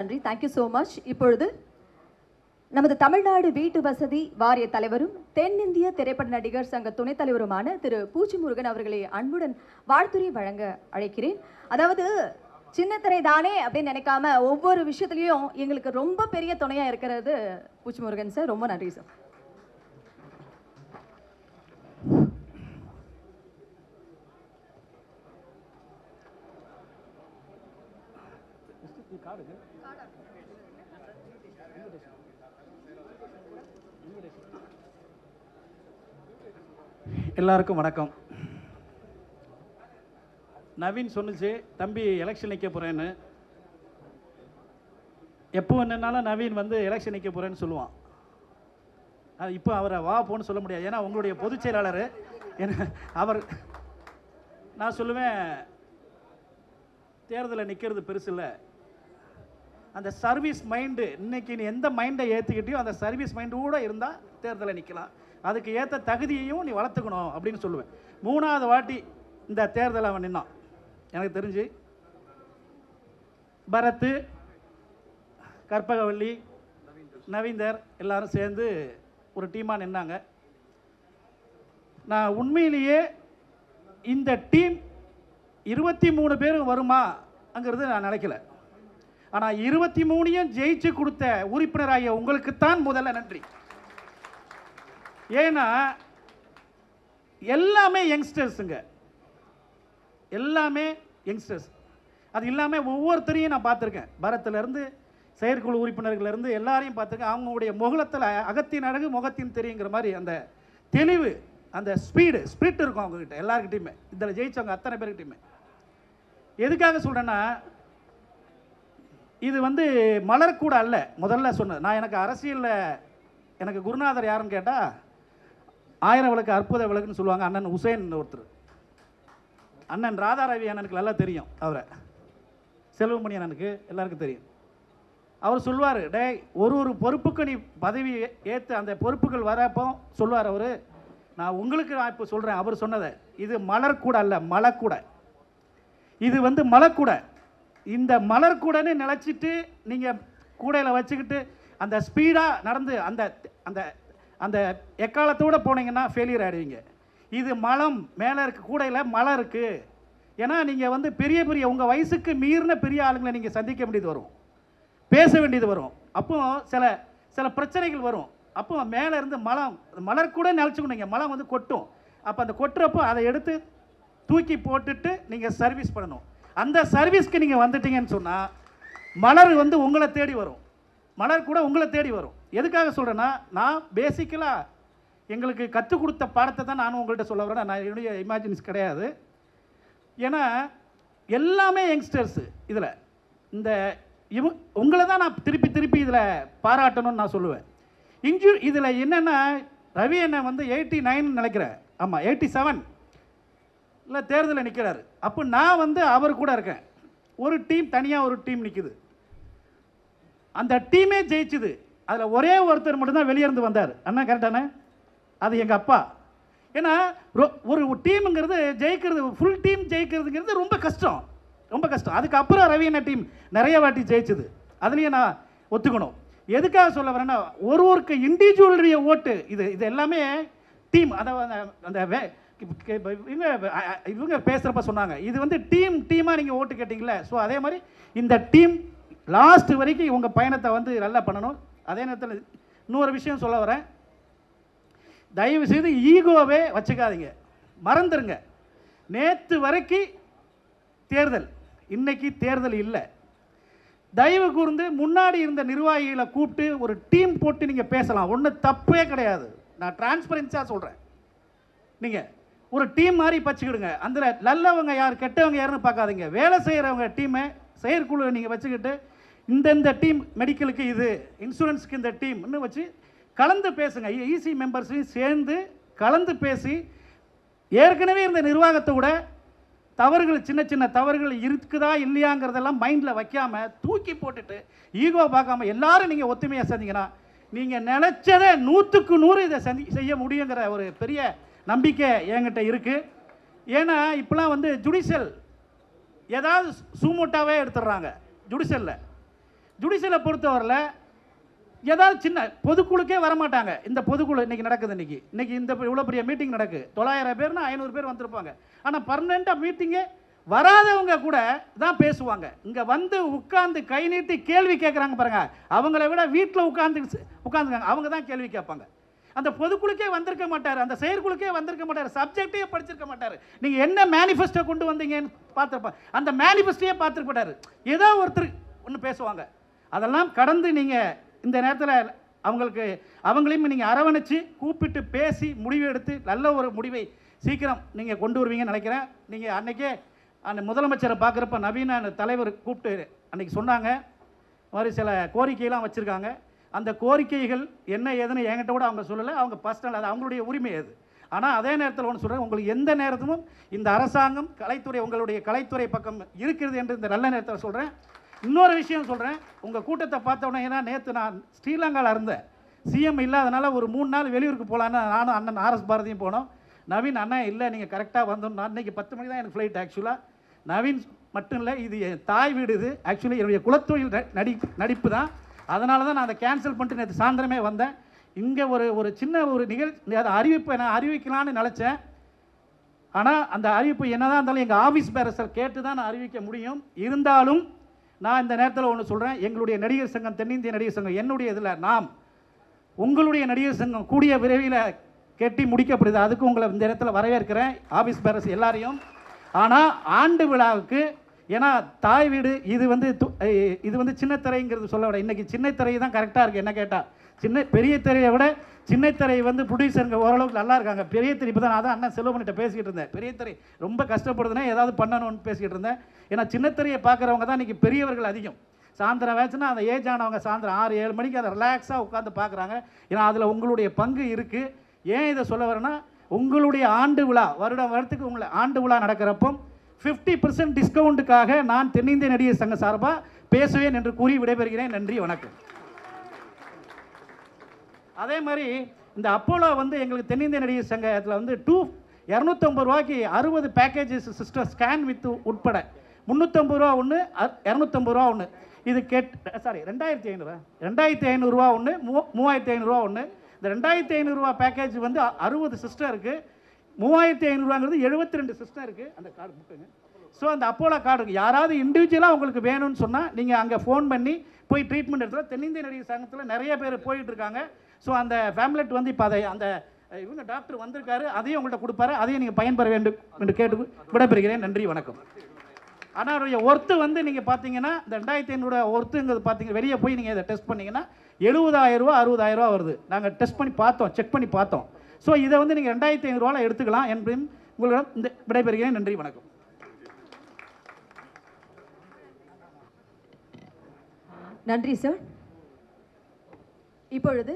நன்றி. Thank you so much இப்பொழுது நமது தமிழ்நாடு வீட்டு வசதி வாரிய தலைவரும் தென்னிந்திய திரைப்பட நடிகர் சங்க துணைத் தலைவருமான திரு பூச்சி முருகன் அவர்களை அன்புடன் வாழ்த்துறை வழங்க அழைக்கிறேன். அதாவது சின்ன திரை தானே அப்படின்னு நினைக்காம ஒவ்வொரு விஷயத்துலையும் எங்களுக்கு ரொம்ப பெரிய துணையா இருக்கிறது பூச்சி முருகன் சார். ரொம்ப நன்றி சார். எல்லாருக்கும் வணக்கம். நவீன் சொன்னிச்சு தம்பி எலெக்ஷன் நிற்க போகிறேன்னு எப்போ என்னன்னாலும் நவீன் வந்து எலெக்ஷன் நிற்க போகிறேன்னு சொல்லுவான். அது இப்போ அவரை வா போன்னு சொல்ல முடியாது. ஏன்னா உங்களுடைய பொதுச் செயலாளர் என்ன அவர் நான் சொல்லுவேன் தேர்தலில் நிற்கிறது பெருசு இல்லை. அந்த சர்வீஸ் மைண்டு இன்னைக்கு நீ எந்த மைண்டை ஏற்றுக்கிட்டியோ அந்த சர்வீஸ் மைண்டு கூட இருந்தால் தேர்தலில் நிற்கலாம் அதுக்கு ஏற்ற தகுதியையும் நீ வளர்த்துக்கணும் அப்படின்னு சொல்லுவேன். மூணாவது வாட்டி இந்த தேர்தலை அவன் நின்னான். எனக்கு தெரிஞ்சு. பரத் கற்பகவள்ளி நவீந்தர் எல்லாரும் சேர்ந்து ஒரு டீமாக நின்னாங்க. நான் உண்மையிலேயே இந்த டீம் இருபத்தி மூணு பேரும் வருமாங்கிறது நான் நினைக்கல. ஆனால் இருபத்தி மூணையும் ஜெயிச்சு கொடுத்த உறுப்பினராகிய உங்களுக்குத்தான் முதல்ல நன்றி. ஏன்னா எல்லாமே யங்ஸ்டர்ஸுங்க. எல்லாமே யங்ஸ்டர்ஸ். அது இல்லாமல் ஒவ்வொருத்தரையும் நான் பார்த்துருக்கேன். பரத்துலேருந்து செயற்குழு உறுப்பினர்கள்லேருந்து எல்லாரையும் பார்த்துருக்கேன். அவங்களுடைய முகலத்தில் அகத்தின் அழகு முகத்தின் தெரியுங்கிற மாதிரி அந்த தெளிவு அந்த ஸ்பீடு ஸ்பிரிட் இருக்கும் அவங்கக்கிட்ட எல்லாருக்கிட்டையுமே இதில் ஜெயித்தவங்க அத்தனை பேர்கிட்டையுமே. எதுக்காக சொல்கிறேன்னா இது வந்து மலர் கூட அல்ல. முதல்ல சொன்னது. நான் எனக்கு அரசியலில் எனக்கு குருநாதர் யாருன்னு கேட்டால் ஆயிரம் விளக்கு அற்புத விளக்குன்னு சொல்லுவாங்க அண்ணன் உசேன் ஒருத்தர். அண்ணன் ராதாரவி அண்ணனுக்கு நல்லா தெரியும் அவரை. செல்வமணி அண்ணனுக்கு எல்லாருக்கும் தெரியும். அவர் சொல்லுவார் டேய் ஒரு ஒரு பொறுப்புக்கு நீ பதவி ஏற்று அந்த பொறுப்புகள் வரப்போ சொல்லுவார் அவர். நான் உங்களுக்கு நான் இப்போ சொல்கிறேன் அவர் சொன்னதை. இது மலர் கூட அல்ல மலக்கூடை. இது வந்து மலக்கூட. இந்த மலர் கூடனே நினச்சிட்டு நீங்கள் கூடையில் வச்சுக்கிட்டு அந்த ஸ்பீடாக நடந்து அந்த அந்த அந்த எக்காலத்தோடு போனீங்கன்னா ஃபெயிலியர் ஆகிடுவீங்க இது மலம் மேலே இருக்க கூடையில் மலம் இருக்குது ஏன்னா நீங்கள் வந்து பெரிய பெரிய உங்கள் வயசுக்கு மீறின பெரிய ஆளுங்களை நீங்கள் சந்திக்க வேண்டியது வரும். பேச வேண்டியது வரும். அப்போ சில சில பிரச்சனைகள் வரும். அப்போ மேலே இருந்து மலம் மலர் கூட நினச்சிக்கணுங்க மலம் வந்து கொட்டும். அப்போ அந்த கொட்டுறப்போ அதை எடுத்து தூக்கி போட்டுட்டு நீங்கள் சர்வீஸ் பண்ணணும். அந்த சர்வீஸ்க்கு நீங்கள் வந்துட்டீங்கன்னு சொன்னால் மலர் வந்து உங்களை தேடி வரும். மலர் கூட உங்களை தேடி வரும். எதுக்காக சொல்கிறேன்னா நான் பேசிக்கலாக எங்களுக்கு கற்றுக் கொடுத்த பாடத்தை தான் நானும் உங்கள்கிட்ட சொல்ல வரேன். நான் என்னுடைய இமேஜின்ஸ் கிடையாது. ஏன்னா எல்லாமே யங்ஸ்டர்ஸு இதில். இந்த இவ உங்களை தான் நான் திருப்பி திருப்பி இதில் பாராட்டணும்னு நான் சொல்லுவேன். இன்ஜு இதில் என்னென்னா ரவி அண்ணன் வந்து எயிட்டி நைன் நினைக்கிறேன். ஆமாம் எயிட்டி செவன் இல்லை தேர்தலில் நிற்கிறாரு அப்போ நான் வந்து அவர் கூட இருக்கேன். ஒரு டீம் தனியாக ஒரு டீம் நிற்குது அந்த டீமே ஜெயிச்சுது. அதில் ஒரே ஒருத்தர் மட்டும்தான் வெளியேந்து வந்தார். அண்ணா கரெக்டானே அது எங்கள் அப்பா. ஏன்னா ரொ- ஒரு டீமுங்கிறது ஜெயிக்கிறது ஃபுல் டீம் ஜெயிக்கிறதுங்கிறது ரொம்ப கஷ்டம். ரொம்ப கஷ்டம். அதுக்கப்புறம் ரவி டீம் நிறைய வாட்டி ஜெயிச்சுது. அதுலேயே நான் ஒத்துக்கணும். எதுக்காக சொல்ல வரேன்னா ஒரு ஒருக்கு இண்டிவிஜுவலுடைய ஓட்டு இது இது எல்லாமே டீம் அதாவது அந்த- அந்த வே இவங்க இவங்க பேசுகிறப்ப சொன்னாங்க. இது வந்து டீம் டீமாக நீங்கள் ஓட்டு கேட்டிங்களே ஸோ அதே மாதிரி இந்த டீம் லாஸ்ட் வரைக்கும் உங்கள் பயணத்தை வந்து நல்லா பண்ணணும். அதே நேரத்தில் இன்னொரு விஷயம் சொல்ல வரேன். தயவு செய்து ஈகோவே வச்சுக்காதீங்க. மறந்துருங்க. நேற்று வரைக்கும் தேர்தல். இன்னைக்கு தேர்தல் இல்லை. தயவு கூர்ந்து முன்னாடி இருந்த நிர்வாகிகளை கூப்பிட்டு ஒரு டீம் போட்டு நீங்கள் பேசலாம். ஒன்றும் தப்பே கிடையாது. நான் டிரான்ஸ்பரன்ஸாக சொல்கிறேன் நீங்கள் ஒரு டீம் மாதிரி பச்சுக்கிடுங்க அந்த நல்லவங்க யார் கெட்டவங்க யாருன்னு பார்க்காதீங்க. வேலை செய்கிறவங்க டீமை செயற்குழுவை நீங்கள் வச்சுக்கிட்டு இந்தந்த டீம் மெடிக்கலுக்கு இது இன்சூரன்ஸுக்கு இந்த டீம்னு வச்சு கலந்து பேசுங்க. ஈசி மெம்பர்ஸையும் சேர்ந்து கலந்து பேசி ஏற்கனவே இருந்த நிர்வாகத்தை விட தவறுகள் சின்ன சின்ன தவறுகள் இருக்குதா இல்லையாங்கிறதெல்லாம் மைண்டில் வைக்காமல் தூக்கி போட்டுட்டு ஈகோ பார்க்காம எல்லாரும் நீங்கள் ஒத்துமையாக செஞ்சீங்கன்னா நீங்கள் நினச்சதை நூற்றுக்கு நூறு இதை செஞ்சு செய்ய முடியுங்கிற ஒரு பெரிய நம்பிக்கை என்கிட்ட இருக்குது ஏன்னா இப்போலாம் வந்து ஜுடிஷியல் ஏதாவது சூமூட்டாகவே எடுத்துடுறாங்க ஜுடிஷியலில் ஜுடிஷியலை பொறுத்தவரையில் ஏதாவது சின்ன பொதுக்குழுக்கே வரமாட்டாங்க. இந்த பொதுக்குழு இன்றைக்கி நடக்குது இன்றைக்கி இன்னைக்கு இந்த இவ்வளோ பெரிய மீட்டிங் நடக்கு. தொள்ளாயிரம் பேர்னா ஐநூறு பேர் வந்திருப்பாங்க. ஆனால் பர்மனெண்ட்டாக மீட்டிங்கே வராதவங்க கூட தான் பேசுவாங்க. இங்கே வந்து உட்காந்து கை நீட்டி கேள்வி கேட்குறாங்க பாருங்கள் அவங்கள விட வீட்டில் உட்காந்து உட்காந்துருக்காங்க அவங்க தான் கேள்வி கேட்பாங்க. அந்த பொதுக்குழுக்கே வந்திருக்க மாட்டார். அந்த செயற்குழுக்கே வந்திருக்க மாட்டார். சப்ஜெக்டே படிச்சிருக்க மாட்டார். நீங்கள் என்ன மேனிஃபெஸ்டோ கொண்டு வந்தீங்கன்னு பார்த்துருப்பா அந்த மேனிஃபெஸ்டோயே பார்த்துருக்க மாட்டார். ஏதோ ஒருத்தர் ஒன்று பேசுவாங்க. அதெல்லாம் கடந்து நீங்கள் இந்த நேரத்தில் அவங்களுக்கு அவங்களையும் நீங்கள் அரவணைச்சு கூப்பிட்டு பேசி முடிவு எடுத்து நல்ல ஒரு முடிவை சீக்கிரம் நீங்கள் கொண்டு வருவீங்கன்னு நினைக்கிறேன். நீங்கள் அன்றைக்கே அந்த முதலமைச்சரை பார்க்குறப்ப நவீன தலைவர் கூப்பிட்டு அன்னைக்கு சொன்னாங்க. மாதிரி சில கோரிக்கையெல்லாம் வச்சுருக்காங்க. அந்த கோரிக்கைகள் என்ன ஏதுன்னு என்கிட்ட கூட அவங்க சொல்லலை. அவங்க பர்சனல் அது அவங்களுடைய உரிமை அது. ஆனால் அதே நேரத்தில் ஒன்று சொல்கிறேன் உங்களுக்கு எந்த நேரத்திலும் இந்த அரசாங்கம் கலைத்துறை உங்களுடைய கலைத்துறை பக்கம் இருக்கிறது என்று இந்த நல்ல நேரத்தில் சொல்கிறேன் இன்னொரு விஷயம் சொல்கிறேன் உங்கள் கூட்டத்தை பார்த்த உடனே ஏன்னா நேற்று நான் ஸ்ரீலங்காவில் இருந்தேன். சிஎம் இல்லாதனால ஒரு மூணு நாள் வெளியூருக்கு போகலான்னு நானும் அண்ணன் ஆர்எஸ் பாரதியும் போனோம். நவீன் அண்ணன் இல்லை நீங்கள் கரெக்டாக வந்தோம். நான் இன்றைக்கி பத்து மணி தான் எனக்கு ஃப்ளைட் ஆக்சுவலாக நவீன் மட்டும் இல்லை இது என் தாய் வீடு இது. ஆக்சுவலி என்னுடைய குலத்தொழில் ந- நடி நடிப்பு தான். அதனால தான் நான் அதை கேன்சல் பண்ணிட்டு நேற்று சாயந்தரமே வந்தேன். இங்கே ஒரு ஒரு சின்ன ஒரு நிகழ்ச்சி அதை அறிவிப்பை நான் அறிவிக்கலான்னு நினச்சேன். ஆனால் அந்த அறிவிப்பு என்னதான் இருந்தாலும் எங்கள் ஆஃபீஸ் பேரசர் கேட்டு தான் நான் அறிவிக்க முடியும். இருந்தாலும் நான் இந்த நேரத்தில் ஒன்று சொல்கிறேன் எங்களுடைய நடிகர் சங்கம் தென்னிந்திய நடிகர் சங்கம் என்னுடைய இதில் நாம் உங்களுடைய நடிகர் சங்கம் கூடிய விரைவில் கெட்டி முடிக்கப்படுது. அதுக்கு உங்களை இந்த இடத்துல வரவேற்கிறேன். ஆஃபீஸ் பேரஸ் எல்லாரையும். ஆனால் ஆண்டு விழாவுக்கு ஏன்னா தாய் வீடு இது வந்து து- இது வந்து சின்ன திரைங்கிறது சொல்ல விட இன்றைக்கி சின்ன திரை தான் கரெக்டாக இருக்குது என்ன கேட்டால் சின்ன பெரிய திரையை விட சின்னத்திரை வந்து ப்ரொடியூசருங்க ஓரளவுக்கு நல்லா இருக்காங்க. பெரிய திரை இப்போ தான் நான் தான் அண்ணன் செல்வமணிட்ட பேசிக்கிட்டு இருந்தேன். பெரிய திரை ரொம்ப கஷ்டப்படுதுன்னா ஏதாவது பண்ணணும்னு பேசிக்கிட்டு இருந்தேன். ஏன்னா சின்னத்திரையை பார்க்குறவங்க தான் இன்றைக்கி பெரியவர்கள் அதிகம். சாயந்தரம் வேச்சுன்னா அந்த ஏஜ் ஆனவங்க சாயந்தரம் ஆறு ஏழு மணிக்கு அதை ரிலாக்ஸாக உட்காந்து பார்க்குறாங்க. ஏன்னா அதில் உங்களுடைய பங்கு இருக்குது ஏன் இதை சொல்ல வரேன்னா உங்களுடைய ஆண்டு விழா வருடம் வருடத்துக்கு உங்களை ஆண்டு விழா நடக்கிறப்போ ஃபிஃப்டி பர்சன்ட் டிஸ்கவுண்ட்டுக்காக நான் தென்னிந்திய நடிகர் சங்க சார்பாக பேசுவேன் என்று கூறி விடைபெறுகிறேன். நன்றி வணக்கம். அதே மாதிரி இந்த அப்போலோ வந்து எங்களுக்கு தென்னிந்திய நடிகர் சங்கத்தில் வந்து டூ இரநூத்தம்பது ரூபாய்க்கு அறுபது பேக்கேஜஸ் சிஸ்டம் ஸ்கேன் வித் உட்பட முந்நூற்றம்பது ரூபா ஒன்று இரநூத்தம்பது ரூபா ஒன்று இது கேட் சாரி ரெண்டாயிரத்தி ஐநூறுரூவா ரெண்டாயிரத்தி ஐநூறுரூவா ஒன்று மூ மூவாயிரத்தி ஐநூறுரூவா ஒன்று இந்த ரெண்டாயிரத்தி ஐநூறுரூவா பேக்கேஜ் வந்து அறுபது சிஸ்டம் இருக்குது மூவாயிரத்தி ஐநூறுரூவாங்கிறது எழுபத்தி ரெண்டு சிஸ்டம் இருக்குது அந்த கார்டு புக்குங்க ஸோ அந்த அப்போலோ கார்டு யாராவது இண்டிவிஜுவலாக உங்களுக்கு வேணும்னு சொன்னால் நீங்கள் அங்கே ஃபோன் பண்ணி போய் ட்ரீட்மெண்ட் எடுத்தால் தென்னிந்திய நடிகர் சங்கத்தில் நிறைய பேர் போயிட்டுருக்காங்க ஸோ அந்த ஃபேம்லெட் வந்து இப்போ அதை அந்த இவங்க டாக்டர் வந்திருக்காரு அதையும் உங்கள்கிட்ட கொடுப்பாரு அதையும் நீங்கள் பயன்பெற வேண்டும் என்று கேட்டு விடைபெறுகிறேன். நன்றி வணக்கம். ஆனால் அவருடைய ஒர்த்து வந்து நீங்கள் பார்த்தீங்கன்னா இந்த ரெண்டாயிரத்தி ஐநூறு ஒர்த்துங்கிறது பார்த்தீங்க வெளியே போய் நீங்கள் இதை டெஸ்ட் பண்ணிங்கன்னா எழுபதாயிரரூவா அறுபதாயிரரூவா அறுபதாயிரம் ரூபா வருது. நாங்கள் டெஸ்ட் பண்ணி பார்த்தோம் செக் பண்ணி பார்த்தோம். ஸோ இதை வந்து நீங்கள் ரெண்டாயிரத்தி ஐநூறுரூவாவில் எடுத்துக்கலாம் என்பதையும் உங்களிடம் இந்த விடைபெறுகிறேன். நன்றி வணக்கம். நன்றி சார் இப்பொழுது